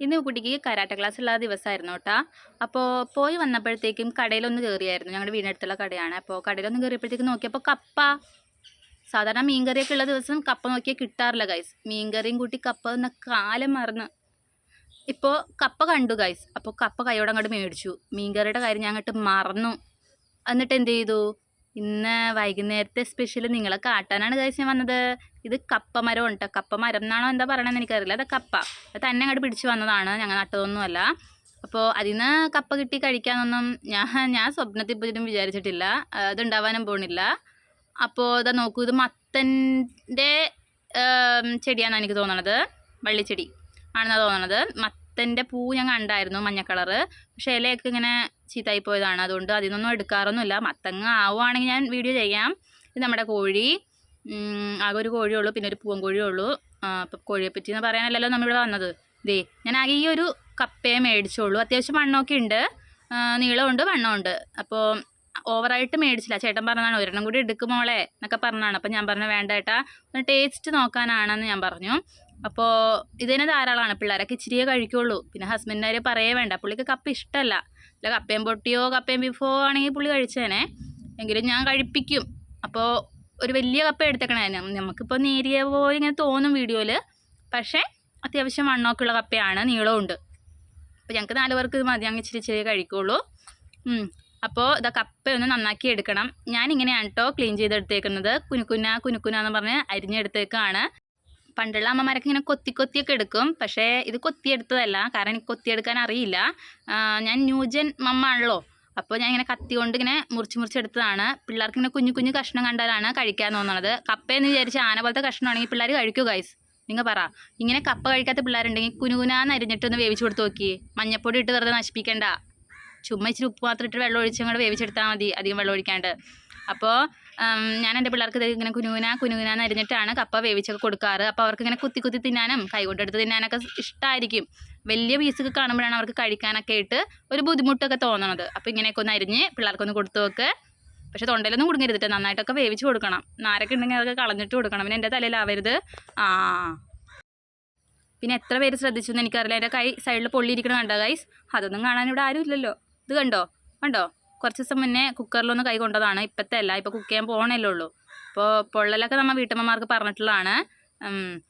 ഇന്ന് കുട്ടിക്ക് karate class ഉള്ള ദിവസമായിരുന്നു കേട്ടോ. അപ്പോൾ പോയി വന്നപ്പോഴത്തേക്കും കടയിലൊന്ന് കയറിയായിരുന്നു ഞങ്ങളുടെ വീടിനടുത്തുള്ള കടയാണ്. അപ്പോൾ കടയിലൊന്ന് കയറിയപ്പോഴത്തേക്കും നോക്കിയപ്പോൾ കപ്പ. സാധാരണ മീൻകറിയൊക്കെ ഉള്ള ദിവസം കപ്പ നോക്കിയാൽ കിട്ടാറില്ല ഗൈസ് മീൻകറിയും കൂട്ടി കപ്പ എന്ന കാലം മറന്ന്. ഇപ്പോൾ കപ്പ കണ്ടു ഗൈസ് അപ്പോൾ കപ്പ കൈയോടെ അങ്ങോട്ട് മേടിച്ചു. മീൻകറിയുടെ കാര്യം ഞാൻ അങ്ങോട്ട് മറന്നു. എന്നിട്ട് എന്ത് ചെയ്തു? ഇന്ന് വൈകുന്നേരത്തെ സ്പെഷ്യൽ നിങ്ങളെ കാട്ടാനാണ് കഴിച്ച് ഞാൻ വന്നത്. ഇത് കപ്പ മരം ഉണ്ട്? കപ്പ മരം എന്നാണോ എന്താ പറയണമെന്ന് എനിക്കറിയില്ല. അത് കപ്പ. അത് തന്നെ അങ്ങോട്ട് പിടിച്ച് വന്നതാണ്. ഞങ്ങൾ നട്ടതൊന്നുമല്ല. അപ്പോൾ അതിൽ നിന്ന് കപ്പ കിട്ടി കഴിക്കാനൊന്നും ഞാൻ ഞാൻ സ്വപ്നത്തിൽ പോലും വിചാരിച്ചിട്ടില്ല. അതുണ്ടാവാനും പോണില്ല. അപ്പോൾ ഇതാ നോക്കൂ ഇത് മത്തന്റെ ചെടിയാണെന്ന് എനിക്ക് തോന്നണത്. വള്ളിച്ചെടി. ആണെന്നാണ് തോന്നണത്. മത്തന്റെ പൂ ഞാൻ കണ്ടായിരുന്നു മഞ്ഞ കളറ്. പക്ഷേ ഇലയൊക്കെ ഇങ്ങനെ ചീത്തായി പോയതാണ് അതുകൊണ്ട് അതിനൊന്നും എടുക്കാറൊന്നുമില്ല. മത്തങ്ങ ആവുകയാണെങ്കിൽ ഞാൻ വീഡിയോ ചെയ്യാം. ഇത് നമ്മുടെ കോഴി. ആകെ ഒരു കോഴിയേ ഉള്ളൂ. പിന്നെ ഒരു പൂവൻ കോഴിയേ ഉള്ളൂ. അപ്പം കോഴിയെപ്പറ്റി എന്ന് പറയാനല്ലല്ലോ നമ്മളിവിടെ വന്നത്. ദേ ഞാൻ ആകെ ഈ ഒരു കപ്പയെ മേടിച്ചോളൂ അത്യാവശ്യം വണ്ണമൊക്കെ ഉണ്ട്. നീളമുണ്ട് വണ്ണമുണ്ട്. അപ്പോൾ ഓവറായിട്ട് മേടിച്ചില്ല. ചേട്ടൻ പറഞ്ഞതാണ് ഒരെണ്ണം കൂടി എടുക്കുമോളെ എന്നൊക്കെ പറഞ്ഞതാണ്. അപ്പം ഞാൻ പറഞ്ഞു വേണ്ട ഏട്ടാ ഒന്ന് ടേസ്റ്റ് നോക്കാനാണെന്ന് ഞാൻ പറഞ്ഞു. അപ്പോൾ ഇതിനെ ധാരാളമാണ്. പിള്ളേരൊക്കെ ഇച്ചിരിയേ കഴിക്കുള്ളൂ. പിന്നെ ഹസ്ബൻഡിന്റെ കാര്യം പറയേ വേണ്ട. പുള്ളിക്ക് കപ്പ് ഇഷ്ടമല്ല അല്ല കപ്പയും പൊട്ടിയോ കപ്പയും ബീഫോ ആണെങ്കിൽ പുള്ളി കഴിച്ചേനെ. എങ്കിലും ഞാൻ കഴിപ്പിക്കും. അപ്പോൾ ഒരു വലിയ കപ്പ എടുത്തേക്കണേ. നമുക്കിപ്പോൾ നേരിയ പോലെ ഇങ്ങനെ തോന്നും വീഡിയോയിൽ പക്ഷേ അത്യാവശ്യം വണ്ണമൊക്കെ ഉള്ള കപ്പയാണ് നീളമുണ്ട് അപ്പോൾ ഞങ്ങൾക്ക് നാല് പേർക്ക് ഇത് മതി. അങ്ങ് ഇച്ചിരി ഇച്ചിരി കഴിക്കുള്ളൂ. അപ്പോൾ ഇതാ കപ്പ ഒന്ന് നന്നാക്കി എടുക്കണം. ഞാൻ ഇങ്ങനെയാണ് കേട്ടോ ക്ലീൻ ചെയ്തെടുത്തേക്കുന്നത്. കുനുക്കുന കുനുക്കുന എന്ന് പറഞ്ഞ് അരിഞ്ഞെടുത്തേക്കാണ്. പണ്ടുള്ള അമ്മമാരൊക്കെ ഇങ്ങനെ കൊത്തി കൊത്തിയൊക്കെ എടുക്കും. പക്ഷേ ഇത് കൊത്തിയെടുത്തതല്ല. കാരണം എനിക്ക് കൊത്തിയെടുക്കാൻ അറിയില്ല. ഞാൻ ന്യൂജൻ മമ്മ ആണല്ലോ അപ്പോൾ ഞാൻ ഇങ്ങനെ കത്തി കൊണ്ട് ഇങ്ങനെ മുറിച്ച് മുറിച്ചെടുത്തതാണ് പിള്ളേർക്ക് ഇങ്ങനെ കുഞ്ഞു കുഞ്ഞു കഷ്ണം കണ്ടാലാണ് കഴിക്കാൻ തോന്നുന്നത് കപ്പ കപ്പയെന്ന് വിചാരിച്ച് ആന പോലത്തെ കഷ്ണമാണെങ്കിൽ പിള്ളേർ കഴിക്കൂ ഗൈസ് നിങ്ങൾ പറ. ഇങ്ങനെ കപ്പ കഴിക്കാത്ത പിള്ളേരുണ്ടെങ്കിൽ കുനുകുനാന്ന് അരിഞ്ഞിട്ടൊന്ന് വേവിച്ച് കൊടുത്ത് നോക്കി. മഞ്ഞപ്പൊടി ഇട്ട് വെറുതെ നശിപ്പിക്കണ്ട. ചുമ്മാ ഇച്ചിരി ഉപ്പ് മാത്രം ഇട്ട് വെള്ളം ഒഴിച്ച് അങ്ങോട്ട് വേവിച്ചെടുത്താൽ മതി അധികം വെള്ളം ഒഴിക്കാണ്ട്. അപ്പോൾ ഞാൻ എന്റെ പിള്ളേർക്ക് ഇങ്ങനെ കുനുകുന കുനുകുനാന്ന് അരിഞ്ഞിട്ടാണ് കപ്പ വേവിച്ചൊക്കെ കൊടുക്കാറ്. അപ്പോൾ അവർക്ക് ഇങ്ങനെ കുത്തി കുത്തി തിന്നാനും കൈകൊണ്ടെടുത്ത് തിന്നാനൊക്കെ ഇഷ്ടമായിരിക്കും വലിയ പീസൊക്കെ കാണുമ്പോഴാണ് അവർക്ക് കഴിക്കാനൊക്കെ ആയിട്ട് ഒരു ബുദ്ധിമുട്ടൊക്കെ തോന്നണത്. അപ്പോൾ ഇങ്ങനെയൊക്കെ ഒന്ന് അരിഞ്ഞ് പിള്ളേർക്കൊന്ന് കൊടുത്തു നോക്ക്. പക്ഷേ തൊണ്ടയിലൊന്നും കുടുങ്ങരുതിട്ട് നന്നായിട്ടൊക്കെ വേവിച്ച് കൊടുക്കണം. നാരൊക്കെ ഉണ്ടെങ്കിൽ അതൊക്കെ കളഞ്ഞിട്ട് കൊടുക്കണം. പിന്നെ എന്റെ തലയിലാവരുത് ആ. പിന്നെ എത്ര പേര് ശ്രദ്ധിച്ചു എന്ന് എനിക്കറിയില്ല. എന്റെ കൈ സൈഡിൽ പൊള്ളിയിരിക്കണം കണ്ടോ ഗൈസ് അതൊന്നും കാണാൻ ഇവിടെ ആരും ഇല്ലല്ലോ ഇത് കണ്ടോ? കണ്ടോ? കുറച്ച് ദിവസം മുന്നേ കുക്കറിലൊന്ന് കൈ കൊണ്ടതാണ്. ഇപ്പോഴത്തെ അല്ല ഇപ്പോൾ കുക്ക് ചെയ്യാൻ പോകണല്ലേ ഉള്ളൂ. അപ്പോൾ പൊള്ളലൊക്കെ നമ്മൾ വീട്ടമ്മമാർക്ക് പറഞ്ഞിട്ടുള്ളതാണ്.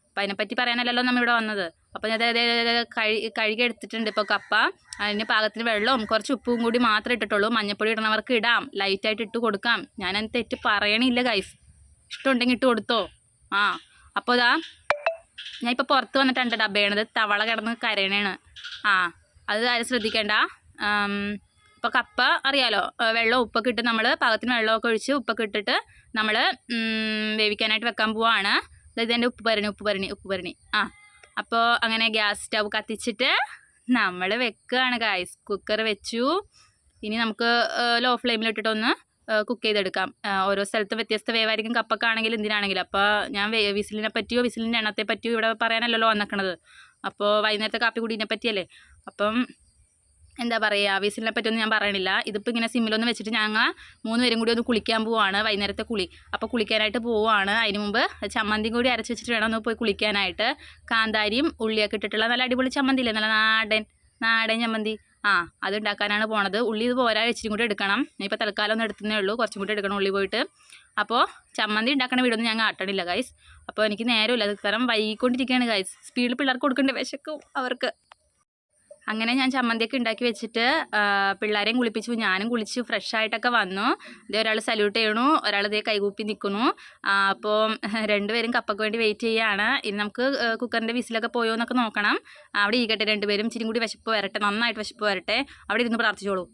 അപ്പം അതിനെപ്പറ്റി പറയാനല്ലല്ലോ നമ്മൾ ഇവിടെ വന്നത്. അപ്പോൾ ഞാൻ കഴി കഴുകി എടുത്തിട്ടുണ്ട് ഇപ്പോൾ കപ്പ. അതിന് പാകത്തിന് വെള്ളവും കുറച്ച് ഉപ്പും കൂടി മാത്രമേ ഇട്ടിട്ടുള്ളൂ. മഞ്ഞപ്പൊടി ഇടണവർക്ക് ഇടാം. ലൈറ്റായിട്ട് ഇട്ട് കൊടുക്കാം. ഞാൻ അതിന് തെറ്റ് പറയണില്ല ഗൈഫ് ഇഷ്ടമുണ്ടെങ്കിൽ ഇട്ട് കൊടുത്തോ? ആ അപ്പോൾ ഇതാ ഞാൻ ഇപ്പോൾ പുറത്ത് വന്നിട്ടുണ്ട് ഡബ്ബയണത് തവള കിടന്ന് കരയണേണ്. ആ അത് ആരും ശ്രദ്ധിക്കേണ്ട. ഇപ്പോൾ കപ്പ അറിയാലോ വെള്ളം ഉപ്പൊക്കെ ഇട്ട് നമ്മൾ പാകത്തിന് വെള്ളമൊക്കെ ഒഴിച്ച് ഉപ്പൊക്കെ ഇട്ടിട്ട് നമ്മൾ വേവിക്കാനായിട്ട് വെക്കാൻ പോവാണ്. അതായത് എന്റെ ഉപ്പ് ഭരണി ഉപ്പ് ഭരണി ഉപ്പ് ഭരണി ആ അപ്പോൾ അങ്ങനെ ഗ്യാസ് സ്റ്റവ് കത്തിച്ചിട്ട് നമ്മൾ വെക്കുകയാണ് ഗൈസ് കുക്കർ വെച്ചു. ഇനി നമുക്ക് ലോ ഫ്ലെയിമിലിട്ടിട്ടൊന്ന് കുക്ക് ചെയ്തെടുക്കാം. ഓരോ സ്ഥലത്തും വ്യത്യസ്ത വേവായിരിക്കും കപ്പൊക്കെ എന്തിനാണെങ്കിലും. അപ്പോൾ ഞാൻ വിസിലിനെ പറ്റിയോ വിസിലിന്റെ എണ്ണത്തെ പറ്റിയോ ഇവിടെ പറയാനല്ലല്ലോ വന്നിക്കണത്. അപ്പോൾ വൈകുന്നേരത്തെ കാപ്പി കുടീനെ പറ്റിയല്ലേ? അപ്പം എന്താ പറയുക വിസിലിനെ പറ്റിയൊന്നും ഞാൻ പറയണില്ല. ഇതിപ്പോൾ ഇങ്ങനെ സിമ്മിലൊന്നും വെച്ചിട്ട് ഞങ്ങൾ മൂന്ന് പേരും കൂടി ഒന്ന് കുളിക്കാൻ പോവാണ് വൈകുന്നേരത്തെ കുളി. അപ്പോൾ കുളിക്കാനായിട്ട് പോവുകയാണ് അതിന് മുമ്പ് ചമ്മന്തി കൂടി അരച്ച് വെച്ചിട്ട് വേണം ഒന്ന് പോയി കുളിക്കാനായിട്ട്. കാന്താരിയും ഉള്ളിയൊക്കെ ഇട്ടിട്ടുള്ള നല്ല അടിപൊളി ചമ്മന്തി ഇല്ലേ നല്ല നാടൻ നാടൻ ചമ്മന്തി. ആ അത് ഉണ്ടാക്കാനാണ് പോണത്. ഉള്ളി ഇത് പോരാ ഇച്ചിരി കൂടി എടുക്കണം. ഇപ്പോൾ തൽക്കാലം ഒന്നും എടുത്തേ ഉള്ളൂ. കുറച്ചും കൂടി എടുക്കണം ഉള്ളി പോയിട്ട്. അപ്പോൾ ചമ്മന്തി ഉണ്ടാക്കണ വീടൊന്നും ഞാൻ കാട്ടണില്ല ഗൈസ് അപ്പോൾ എനിക്ക് നേരമില്ല. കാരണം വൈകിക്കൊണ്ടിരിക്കുകയാണ് ഗൈസ് സ്പീഡിൽ പിള്ളേർക്ക് കൊടുക്കേണ്ട വിശക്കും അവർക്ക്. അങ്ങനെ ഞാൻ ചമ്മന്തിയൊക്കെ ഉണ്ടാക്കി വെച്ചിട്ട് പിള്ളേരെയും കുളിപ്പിച്ചു. ഞാനും കുളിച്ചു. ഫ്രഷ് ആയിട്ടൊക്കെ വന്നു. ഇതേ ഒരാൾ സല്യൂട്ട് ചെയ്യണു. ഒരാൾ ഇതേ കൈകൂപ്പി നിൽക്കുന്നു അപ്പോൾ രണ്ടുപേരും കപ്പയ്ക്ക് വേണ്ടി വെയിറ്റ് ചെയ്യുകയാണ് ഇനി നമുക്ക് കുക്കറിന്റെ വിസിലൊക്കെ പോയോ എന്നൊക്കെ നോക്കണം. അവിടെ ഇരിക്കട്ടെ രണ്ടുപേരും ഇച്ചിരി കൂടി വിശപ്പ് വരട്ടെ. നന്നായിട്ട് വിശപ്പ് വരട്ടെ. അവിടെ ഇരുന്ന് പ്രാർത്ഥിച്ചോളൂ.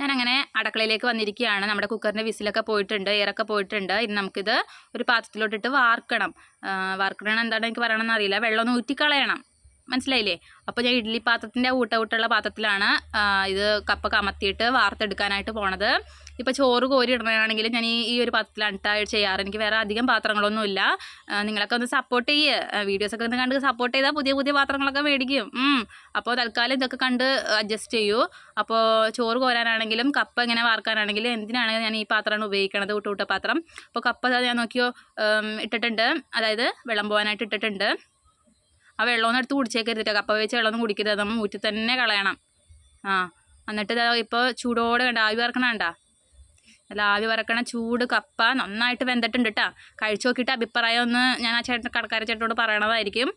ഞാനങ്ങനെ അടുക്കളയിലേക്ക് വന്നിരിക്കുകയാണ്. നമ്മുടെ കുക്കറിന്റെ വിസിലൊക്കെ പോയിട്ടുണ്ട്. എയറൊക്കെ പോയിട്ടുണ്ട്. ഇനി നമുക്കിത് ഒരു പാത്രത്തിലോട്ടിട്ട് വാർക്കണം. വാർക്കണം എന്താണ് എനിക്ക് പറയണമെന്ന് അറിയില്ല. വെള്ളം ഒന്ന് ഊറ്റിക്കളയണം. മനസ്സിലായില്ലേ? അപ്പോൾ ഞാൻ ഇഡ്ഡലി പാത്രത്തിന്റെ ഊട്ട ഊട്ടുള്ള പാത്രത്തിലാണ് ഇത് കപ്പ കമത്തിയിട്ട് വാർത്തെടുക്കാനായിട്ട് പോണത്. ഇപ്പോൾ ചോറ് കോരി ഇടണമെങ്കിൽ ഞാൻ ഈ ഒരു പാത്രത്തിലാണ് ചെയ്യാറ്. എനിക്ക് വേറെ അധികം പാത്രങ്ങളൊന്നുമില്ല നിങ്ങളൊക്കെ ഒന്ന് സപ്പോർട്ട് ചെയ്യുക വീഡിയോസൊക്കെ ഒന്ന് കണ്ട് സപ്പോർട്ട് ചെയ്താൽ പുതിയ പുതിയ പാത്രങ്ങളൊക്കെ മേടിക്കും. അപ്പോൾ തൽക്കാലം ഇതൊക്കെ കണ്ട് അഡ്ജസ്റ്റ് ചെയ്യൂ. അപ്പോൾ ചോറ് കോരാനാണെങ്കിലും കപ്പ ഇങ്ങനെ വാർക്കാനാണെങ്കിലും എന്തിനാണ് ഞാൻ ഈ പാത്രമാണ് ഉപയോഗിക്കണത് ഊട്ടൂട്ട പാത്രം? അപ്പോൾ കപ്പ ഞാൻ നോക്കിയോ ഇട്ടിട്ടുണ്ട്. അതായത് വെള്ളം പോകാനായിട്ട് ഇട്ടിട്ടുണ്ട്. ആ വെള്ളമൊന്നും എടുത്ത് കുടിച്ചേക്കരുത് കപ്പ വെച്ച് വെള്ളമൊന്നും കുടിക്കരുത്. നമ്മൾ ഊറ്റി തന്നെ കളയണം. ആ എന്നിട്ട് ഇപ്പോൾ ചൂടോടെ വേണ്ട ആവി വറക്കണ വേണ്ട അല്ല ആവി വറക്കണ ചൂട് കപ്പ നന്നായിട്ട് വെന്തിട്ടുണ്ട് കേട്ടോ കഴിച്ചു നോക്കിയിട്ട് അഭിപ്രായം ഒന്ന് ഞാൻ ആ ചേട്ടൻ കടക്കാര ചേട്ടനോട് പറയണതായിരിക്കും.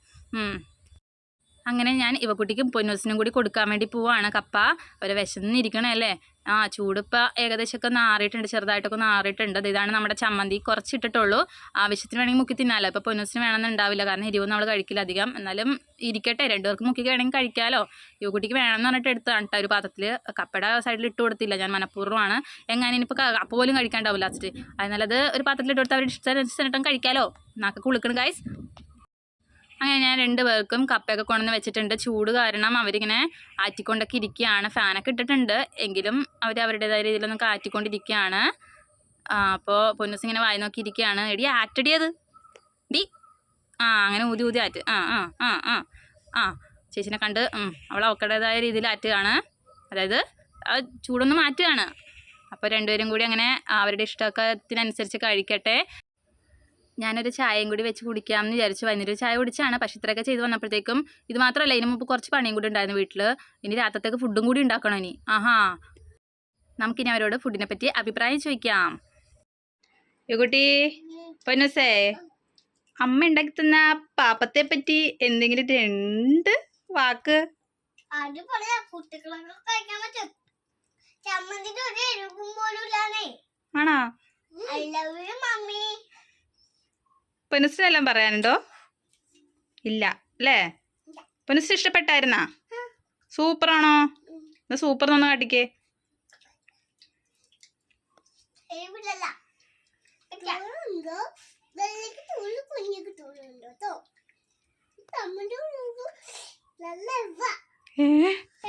അങ്ങനെ ഞാൻ ഇവക്കുട്ടിക്കും പൊന്നൂസിനും കൂടി കൊടുക്കാൻ വേണ്ടി പോവാണ്. കപ്പ അവർ വിശന്നിരിക്കണല്ലേ? ആ ചൂടിപ്പോൾ ഏകദേശമൊക്കെ നാറിയിട്ടുണ്ട് ചെറുതായിട്ടൊക്കെ നാറിയിട്ടുണ്ട്. ഇതാണ് നമ്മുടെ ചമ്മന്തി. കുറച്ചിട്ടിട്ടുള്ളൂ. ആവശ്യത്തിന് വേണമെങ്കിൽ മുക്കി തിന്നാലോ. ഇപ്പോൾ പൊന്നൂസിന് വേണമെന്നുണ്ടാവില്ല കാരണം എരിവൊന്നും നമ്മൾ കഴിക്കില്ല അധികം. എന്നാലും ഇരിക്കട്ടെ. രണ്ടുപേർക്ക് മുക്കി വേണമെങ്കിൽ കഴിക്കാലോ. വേണം വേണമെന്ന് പറഞ്ഞിട്ട് എടുത്താണ് ഒരു പാത്രത്തിൽ കപ്പയുടെ സൈഡിൽ ഇട്ട് കൊടുത്തില്ല. ഞാൻ മനഃപൂർവമാണ്. എങ്ങനെ ഇനിയിപ്പോൾ കപ്പ പോലും കഴിക്കാണ്ടാവില്ല ലാസ്റ്റ്. അതിനാലത് ഒരു പാത്രത്തിൽ ഇട്ട് കൊടുത്ത് അവർ ഇഷ്ടം കഴിക്കാമല്ലോ നാക്കൊക്കെ കുളിക്കണം ഗൈസ് അങ്ങനെ ഞാൻ രണ്ട് പേർക്കും കപ്പയൊക്കെ കൊണ്ടുവന്ന് വെച്ചിട്ടുണ്ട്. ചൂട് കാരണം അവരിങ്ങനെ ആറ്റിക്കൊണ്ടൊക്കെ ഇരിക്കുകയാണ്. ഫാനൊക്കെ ഇട്ടിട്ടുണ്ട്. എങ്കിലും അവർ അവരുടേതായ രീതിയിലൊന്നും കാറ്റിക്കൊണ്ടിരിക്കുകയാണ്. അപ്പോൾ പൊന്നൂസ് ഇങ്ങനെ വായി നോക്കി ഇരിക്കുകയാണ്. എടി ആറ്റടിയത് ഡി. ആ അങ്ങനെ ഊതി ഊതി ആറ്റ്. ആ ആ ആ ആ ആ. ചേച്ചിനെ കണ്ട് അവൾ അവക്കടേതായ രീതിയിൽ ആറ്റുകയാണ്. അതായത് ചൂടൊന്ന് മാറ്റുകയാണ്. അപ്പോൾ രണ്ടുപേരും കൂടി അങ്ങനെ അവരുടെ ഇഷ്ടത്തിനനുസരിച്ച് കഴിക്കട്ടെ. ഞാനൊരു ചായയും കൂടി വെച്ച് കുടിക്കാമെന്ന് വിചാരിച്ചു. വൈകുന്നേരം ചായ കുടിച്ചാണ്. പക്ഷേ ഇത്രയൊക്കെ ചെയ്ത് വന്നപ്പോഴത്തേക്കും ഇത് മാത്രമല്ല ഇതിന് മുമ്പ് കുറച്ച് പണിയും കൂടി ഉണ്ടായിരുന്നു വീട്ടിൽ ഇനി രാത്രത്തേക്ക് ഫുഡും കൂടി ഉണ്ടാക്കണം ഇനി. ആഹാ. നമുക്കിനി അവരോട് ഫുഡിനെ പറ്റി അഭിപ്രായം ചോദിക്കാം. യുകുട്ടി പൊന്നസേ അമ്മ ഉണ്ടാക്കി തന്ന പാപ്പത്തെ പറ്റി എന്തെങ്കിലും രണ്ട് വാക്ക്. അടിപൊളിയാ കുട്ടികളൊക്കെ കഴിക്കാൻ പറ്റും ചമ്മന്തിന്റെ ഒരു എഴുകും പോലും ഇല്ലാന്നേ ആണോ ഐ എല്ലാം പറയാനുണ്ടോ? ഇല്ല അല്ലേ? പൊന്നൂസിന് ഇഷ്ടപ്പെട്ടായിരുന്നാ? സൂപ്പറാണോ? എന്നാ സൂപ്പർ എന്നൊന്ന് കാട്ടിക്കേ. ഏ?